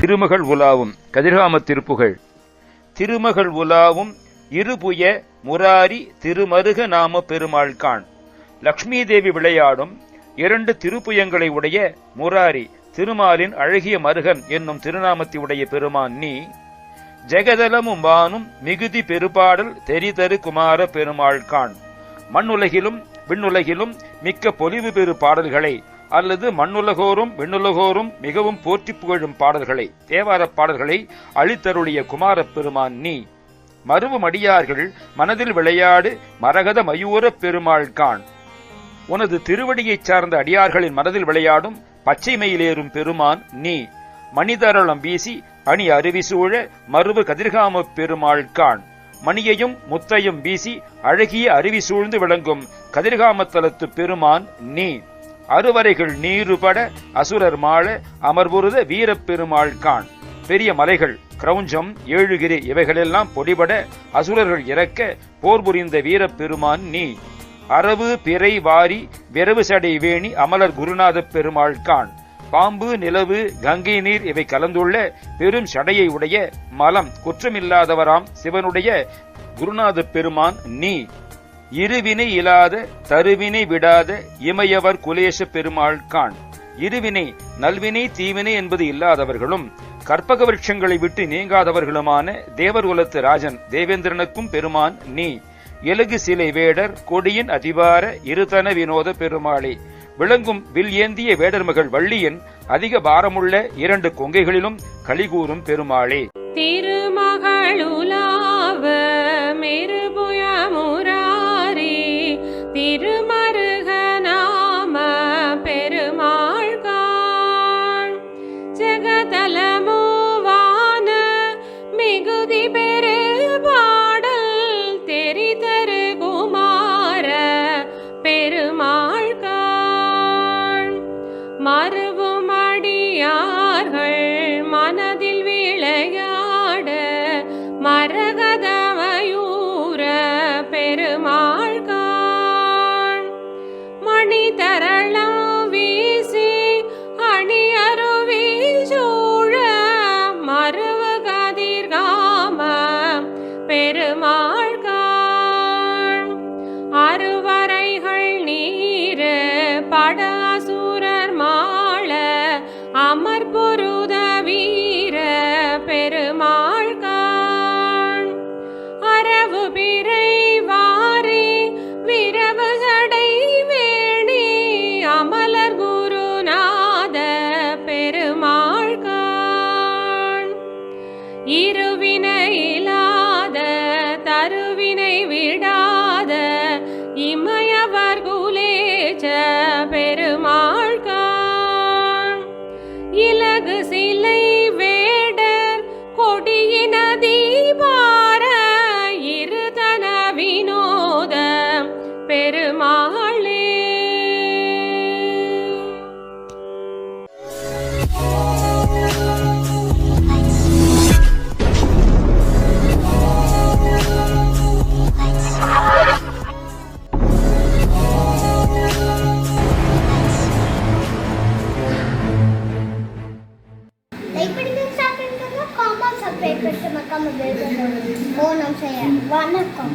திருமகள் உலாவும் கதிர்காம திருப்புகழ். திருமகள் உலாவும் இருபுய முராரி திருமருக நாம பெருமாள் கான் லக்ஷ்மி தேவி விளையாடும் இரண்டு திருப்புயங்களை உடைய முராரி திருமாலின் அழகிய மருகன் என்னும் திருநாமத்தை உடைய பெருமான் நீ ஜெகதலமும் வானும் மிகுதி பெருபாடல் தெரிதரு குமார பெருமாள் கான் மண்ணுலகிலும் விண்ணுலகிலும் மிக்க பொலிவு பெறு பாடல்களை அல்லது மண்ணுலகோரும் விண்ணுலகோரும் மிகவும் போற்றி புகழும் பாடல்களை தேவாரப் பாடல்களை அளித்தருளிய குமாரப் பெருமான் நீ. மருவமடியார்கள் மனதில் விளையாடு மரகத மயூரப் பெருமாள் கான் உனது திருவடியைச் சார்ந்த அடியார்களின் மனதில் விளையாடும் பச்சை மயிலேறும் பெருமான் நீ. மணிதரளம் வீசி அணி அருவி சூழ மறுவு கதிர்காமப் பெருமாள் காண். மணியையும் முத்தையும் வீசி அழகிய அருவி சூழ்ந்து விளங்கும் கதிர்காமத்தலத்து பெருமான் நீ. அறுவரைகள் நீருபட அசுரர் மாள அமர்வுருத வீரப்பெருமாள் காண். பெரிய மலைகள் கிரௌஞ்சம் ஏழுகிரி இவைகளெல்லாம் பொடிபட அசுரர்கள் இறக்க போர் புரிந்த வீரப்பெருமான் நீ. அரவு பிறை வாரி விரவு சடை வேணி அமலர் குருநாதப் பெருமாள் கான். பாம்பு நிலவு கங்கை நீர் இவை கலந்துள்ள பெரும் சடையை உடைய மலம். குற்றமில்லாதவராம் சிவனுடைய குருநாதப் பெருமான் நீ. இருவினை இல்லாத தருவினை விடாத இமையவர் குலேச பெருமாள் காண் இருவினை நல்வினை தீவினை என்பது இல்லாதவர்களும் கற்பக விருட்சங்களை விட்டு நீங்காதவர்களுமான தேவர்குலத்து ராஜன் தேவேந்திரனுக்கும் பெருமான் நீ. எலுகு சிலை வேடர் கொடியின் அதிவார இருதன வினோத பெருமாளே. விளங்கும் வில் ஏந்திய வேடர் மகள் வள்ளியின் அதிக பாரமுள்ள இரண்டு கொங்கைகளிலும் கலிகூறும் பெருமாளே. திருமகளுலாவ மெருபுயமு மறுவும் அடியார்கள் மனதில் விளையாட மரகதமயூர பெருமா பெருமா பெருமாளே. லைக் பண்ணுங்க பண்ணுங்க ஓ நம்ம வணக்கம்.